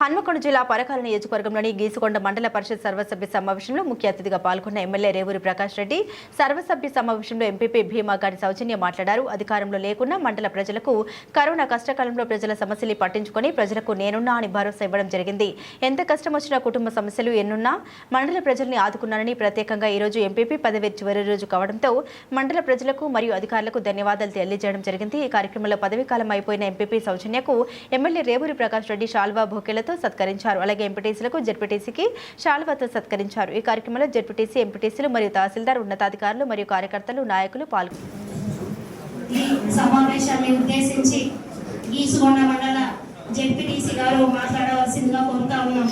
హన్మకొండ జిల్లా పరకాల నియోజకవర్గంలోని గీసుకొండ మండల పరిషత్ సర్వసభ్య సమావేశంలో ముఖ్య అతిథిగా పాల్గొన్న ఎమ్మెల్యే రేవూరి ప్రకాష్ రెడ్డి సర్వసభ్య సమావేశంలో ఎంపీపీ భీమా గారి సౌజన్య మాట్లాడారు. అధికారంలో లేకున్నా మండల ప్రజలకు కరోనా కష్టకాలంలో ప్రజల సమస్యలు పట్టించుకొని ప్రజలకు నేనున్నా అని భరోసా ఇవ్వడం జరిగింది. ఎంత కష్టం వచ్చినా కుటుంబ సమస్యలు ఎన్నున్నా మండల ప్రజల్ని ఆదుకున్నానని ప్రత్యేకంగా ఈరోజు ఎంపీపీ పదవి చివరి రోజు కావడంతో మండల ప్రజలకు మరియు అధికారులకు ధన్యవాదాలు తెలియజేయడం జరిగింది. ఈ కార్యక్రమంలో పదవీ కాలం అయిపోయిన ఎంపీపీ సౌజన్యకు ఎమ్మెల్యే రేవూరి ప్రకాష్ రెడ్డి షాల్వా బొకేలతో సత్కరించారు. అలాగే ఎంపీటీసీలకు జెడ్పీటీసీకి షాల్వాతో సత్కరించారు. ఈ కార్యక్రమంలో జెడ్పీటీసీ ఎంపీటీసీలు మరియు తహసీల్దార్ ఉన్నతాధికారులు మరియు కార్యకర్తలు నాయకులు పాల్గొన్నారు ఈ సమావేశాన్ని ఉద్దేశించి గీసుకొండ మండల జెడ్పీటీసీ గారు మాట్లాడవలసిందిగా కోరుతా ఉన్నాం.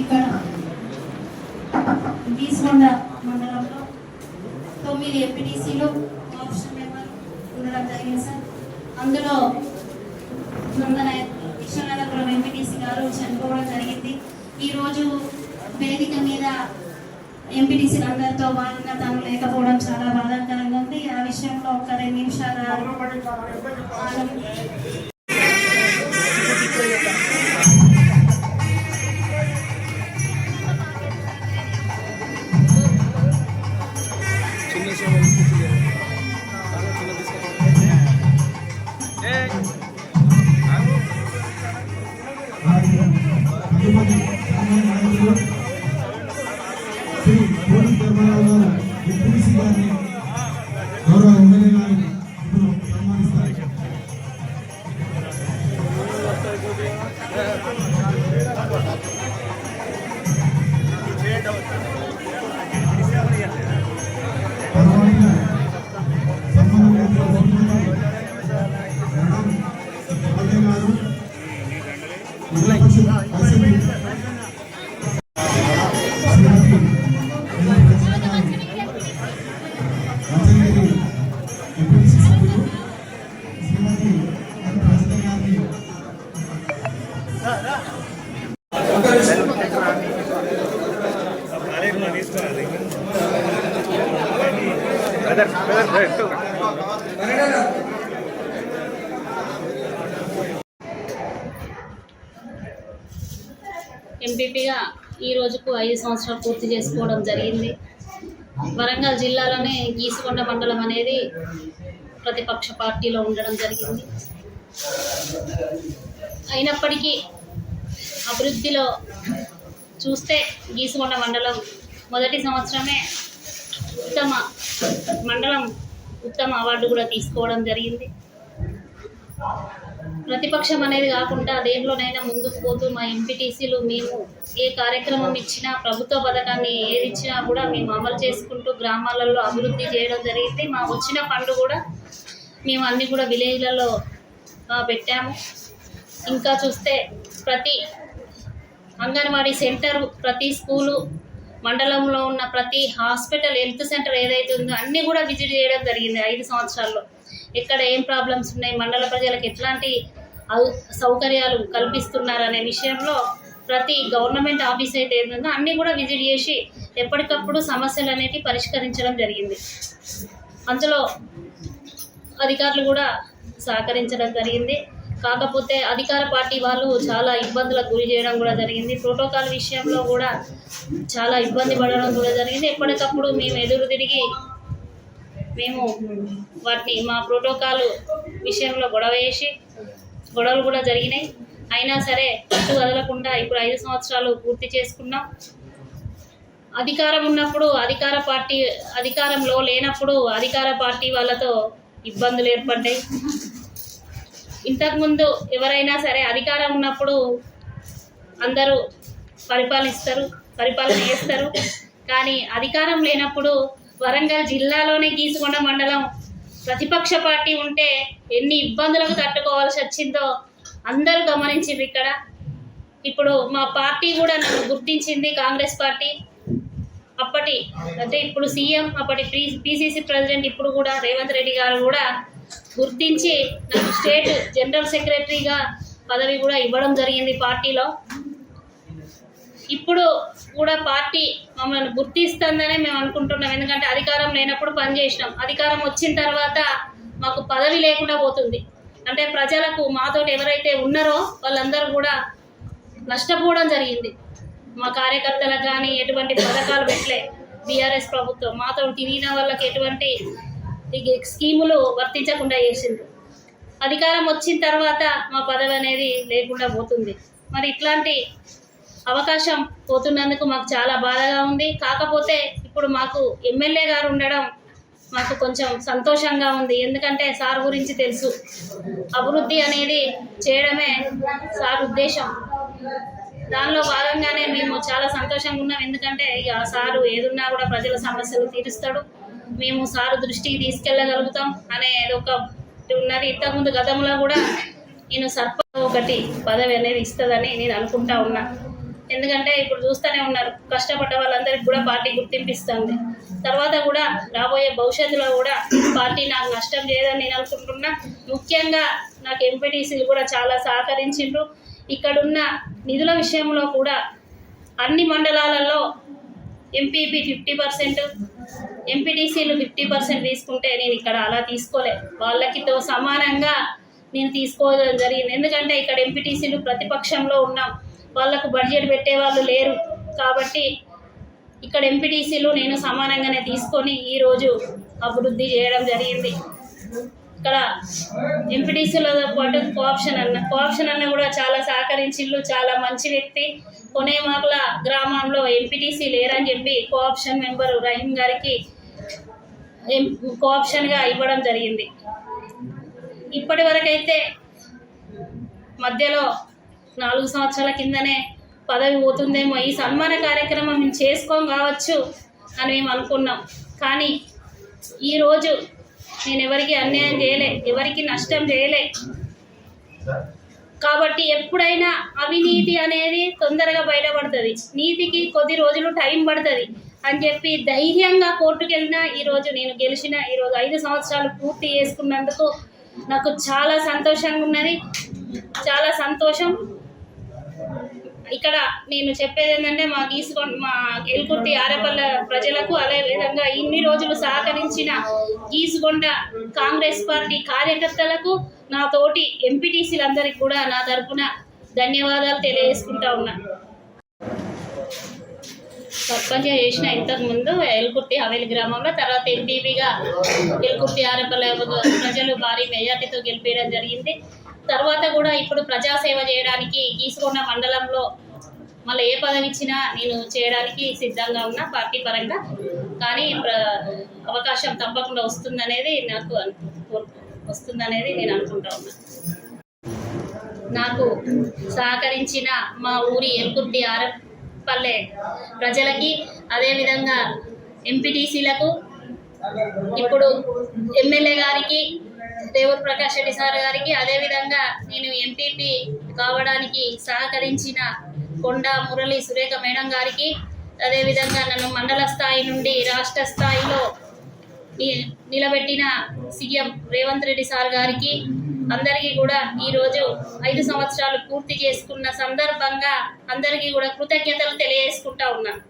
ఇక్కడ గీసుకొండ మండలంలో తొమ్మిది ఎంపీటీసీలు ఆప్షన్ మెంబర్ ఉండడం జరిగింది సార్. అందులో నందన గారు చనిపోవడం జరిగింది. ఈరోజు వేదిక మీద ఎంపీటీసీ అందరితో బాగా తను లేకపోవడం చాలా బాధాకరంగా ఉంది. ఆ విషయంలో ఒక రెండు నిమిషాలు ఆగండి. ఎంపీపీగా ఈ రోజుకు ఐదు సంవత్సరాలు పూర్తి చేసుకోవడం జరిగింది. వరంగల్ జిల్లాలోనే గీసుకొండ మండలం అనేది ప్రతిపక్ష పార్టీలో ఉండడం జరిగింది. అయినప్పటికీ అభివృద్ధిలో చూస్తే గీసుకొండ మండలం మొదటి సంవత్సరమే ఉత్తమ మండలం ఉత్తమ అవార్డు కూడా తీసుకోవడం జరిగింది. ప్రతిపక్షం అనేది కాకుండా దేంట్లోనైనా ముందుకు పోతూ మా ఎంపీటీసీలు మేము ఏ కార్యక్రమం ఇచ్చినా ప్రభుత్వ పథకాన్ని ఏది ఇచ్చినా కూడా మేము అమలు చేసుకుంటూ గ్రామాలలో అభివృద్ధి చేయడం జరిగింది. మా వచ్చిన ఫండ్ కూడా మేము అన్ని కూడా విలేజ్లలో పెట్టాము. ఇంకా చూస్తే ప్రతి అంగన్వాడీ సెంటర్ ప్రతి స్కూలు మండలంలో ఉన్న ప్రతి హాస్పిటల్ హెల్త్ సెంటర్ ఏదైతే ఉందో అన్నీ కూడా విజిట్ చేయడం జరిగింది ఐదు సంవత్సరాల్లో. ఎక్కడ ఏం ప్రాబ్లమ్స్ ఉన్నాయి మండల ప్రజలకు ఎట్లాంటి సౌకర్యాలు కల్పిస్తున్నారనే విషయంలో ప్రతి గవర్నమెంట్ ఆఫీస్ అయితే ఏంటో అన్నీ కూడా విజిట్ చేసి ఎప్పటికప్పుడు సమస్యలు అనేవి పరిష్కరించడం జరిగింది. అందులో అధికారులు కూడా సహకరించడం జరిగింది. కాకపోతే అధికార పార్టీ వాళ్ళు చాలా ఇబ్బందులకు గురి చేయడం కూడా జరిగింది. ప్రోటోకాల్ విషయంలో కూడా చాలా ఇబ్బంది పడడం కూడా జరిగింది. ఎప్పటికప్పుడు మేము ఎదురు తిరిగి మేము వాటిని మా ప్రోటోకాల్ విషయంలో గొడవ వేసి గొడవలు కూడా జరిగినాయి. అయినా సరే పట్టు వదలకుండా ఇప్పుడు ఐదు సంవత్సరాలు పూర్తి చేసుకున్నాం. అధికారం ఉన్నప్పుడు అధికార పార్టీ అధికారంలో లేనప్పుడు అధికార పార్టీ వాళ్ళతో ఇబ్బందులు ఏర్పడ్డాయి. ఇంతకుముందు ఎవరైనా సరే అధికారం ఉన్నప్పుడు అందరూ పరిపాలిస్తారు పరిపాలన చేస్తారు. కానీ అధికారం లేనప్పుడు వరంగల్ జిల్లాలోనే గీసుకొండ మండలం ప్రతిపక్ష పార్టీ ఉంటే ఎన్ని ఇబ్బందులకు తట్టుకోవాల్సి వచ్చిందో అందరూ గమనించింది ఇక్కడ. ఇప్పుడు మా పార్టీ కూడా నన్ను గుర్తించింది కాంగ్రెస్ పార్టీ. అప్పటి అంటే ఇప్పుడు సీఎం అప్పటి పీ పీసీసీ ప్రెసిడెంట్ ఇప్పుడు కూడా రేవంత్ రెడ్డి గారు కూడా గుర్తించి నాకు స్టేట్ జనరల్ సెక్రటరీగా పదవి కూడా ఇవ్వడం జరిగింది పార్టీలో. ఇప్పుడు కూడా పార్టీ మమ్మల్ని గుర్తిస్తుందనే మేము అనుకుంటున్నాం. ఎందుకంటే అధికారం లేనప్పుడు పనిచేసినాం అధికారం వచ్చిన తర్వాత మాకు పదవి లేకుండా పోతుంది. అంటే ప్రజలకు మాతోటి ఎవరైతే ఉన్నారో వాళ్ళందరూ కూడా నష్టపోవడం జరిగింది. మా కార్యకర్తలకు కానీ ఎటువంటి పథకాలు పెట్టలే. బీఆర్ఎస్ ప్రభుత్వం మాతో తిరిగిన వాళ్ళకి ఎటువంటి ఈ స్కీములు వర్తించకుండా చేసిండ్రు. అధికారం వచ్చిన తర్వాత మా పదవి అనేది లేకుండా పోతుంది. మరి ఇట్లాంటి అవకాశం పోతున్నందుకు మాకు చాలా బాధగా ఉంది. కాకపోతే ఇప్పుడు మాకు ఎమ్మెల్యే గారు ఉండడం మాకు కొంచెం సంతోషంగా ఉంది. ఎందుకంటే సార్ గురించి తెలుసు. అభివృద్ధి అనేది చేయడమే సార్ ఉద్దేశం. దానిలో భాగంగానే మేము చాలా సంతోషంగా ఉన్నాం. ఎందుకంటే ఇక సారు ఏదున్నా కూడా ప్రజల సమస్యలు తీరుస్తాడు. మేము సారు దృష్టికి తీసుకెళ్ళగలుగుతాం అనేది ఒక ఉన్నది. ఇంతకుముందు గతంలో కూడా నేను సర్ప ఒకటి పదవి అనేది ఇస్తుందని నేను అనుకుంటా ఉన్నా. ఎందుకంటే ఇప్పుడు చూస్తూనే ఉన్నారు. కష్టపడ్డ వాళ్ళందరికీ కూడా పార్టీ గుర్తింపిస్తుంది. తర్వాత కూడా రాబోయే భవిష్యత్తులో కూడా పార్టీ నాకు నష్టం చేయదని నేను అనుకుంటున్నా. ముఖ్యంగా నాకు ఎంపీటీసీలు కూడా చాలా సహకరించిండ్రు. ఇక్కడున్న నిధుల విషయంలో కూడా అన్ని మండలాలలో ఎంపీపీ ఫిఫ్టీ పర్సెంట్ ఎంపీటీసీలు ఫిఫ్టీ పర్సెంట్ తీసుకుంటే నేను ఇక్కడ అలా తీసుకోలే. వాళ్ళకితో సమానంగా నేను తీసుకోవడం జరిగింది. ఎందుకంటే ఇక్కడ ఎంపీటీసీలు ప్రతిపక్షంలో ఉన్నాం. వాళ్ళకు బడ్జెట్ పెట్టే వాళ్ళు లేరు. కాబట్టి ఇక్కడ ఎంపీటీసీలు నేను సమానంగానే తీసుకొని ఈరోజు అభివృద్ధి చేయడం జరిగింది. ఇక్కడ ఎంపీటీసీలతో పాటు కోఆప్షన్ అన్న. కోఆప్షన్ అన్న కూడా చాలా సహకరించిళ్ళు చాలా మంచి వ్యక్తి. కొనేమాకుల గ్రామంలో ఎంపీటీసీ లేరని చెప్పి కోఆప్షన్ మెంబరు రహీం గారికి ఎం- కోఆప్షన్గా ఇవ్వడం జరిగింది. ఇప్పటి వరకైతే మధ్యలో నాలుగు సంవత్సరాల కిందనే పదవి పోతుందేమో. ఈ సన్మాన కార్యక్రమం మేము చేసుకోం కావచ్చు అని మేము అనుకున్నాం. కానీ ఈరోజు నేను ఎవరికి అన్యాయం చేయలే ఎవరికి నష్టం చేయలే. కాబట్టి ఎప్పుడైనా అవినీతి అనేది తొందరగా బయటపడుతుంది. నీతికి కొద్ది రోజులు టైం పడుతుంది. అని చెప్పి ధైర్యంగా కోర్టుకు వెళ్ళినా ఈరోజు నేను గెలిచిన ఈరోజు ఐదు సంవత్సరాలు పూర్తి చేసుకున్నందుకు నాకు చాలా సంతోషంగా ఉన్నది. చాలా సంతోషం. ఇక్కడ నేను చెప్పేది ఏంటంటే మా గీసుకొండ మా ఎల్కుర్తి ఆరేపల్ల ప్రజలకు అదే విధంగా ఇన్ని రోజులు సహకరించిన గీసుకొండ కాంగ్రెస్ పార్టీ కార్యకర్తలకు నా తోటి ఎంపీటీసీలందరికీ కూడా నా తరపున ధన్యవాదాలు తెలియజేసుకుంటా ఉన్నా. సర్పంచ్ చేసిన ఇంతకు ముందు ఎల్కుర్తి హవేలి గ్రామంలో తర్వాత ఎంపీపీగా ఎల్కుర్తి ఆరపల్ల ప్రజలు భారీ మెజార్టీతో గెలిపేయడం జరిగింది. తర్వాత కూడా ఇప్పుడు ప్రజాసేవ చేయడానికి గీసుకొండ మండలంలో మళ్ళీ ఏ పదవి ఇచ్చినా నేను చేయడానికి సిద్ధంగా ఉన్నా పార్టీ పరంగా. కానీ ప్ర- అవకాశం తప్పకుండా వస్తుందనేది నాకు వస్తుందనేది నేను అనుకుంటా ఉన్నా. నాకు సహకరించిన మా ఊరి ఎల్కుర్తి ఆరపల్లె ప్రజలకి అదేవిధంగా ఎంపీటీసీలకు ఇప్పుడు ఎమ్మెల్యే గారికి దేవుడు ప్రకాష్ రెడ్డి సార్ గారికి అదేవిధంగా నేను ఎంపీపీ కావడానికి సహకరించిన కొండ మురళి సురేఖ మేడం గారికి అదేవిధంగా నన్ను మండల స్థాయి నుండి రాష్ట్ర స్థాయిలో నిలబెట్టిన సీఎం రేవంత్ రెడ్డి సార్ గారికి అందరికీ కూడా ఈరోజు ఐదు సంవత్సరాలు పూర్తి చేసుకున్న సందర్భంగా అందరికీ కూడా కృతజ్ఞతలు తెలియజేసుకుంటా ఉన్నాను.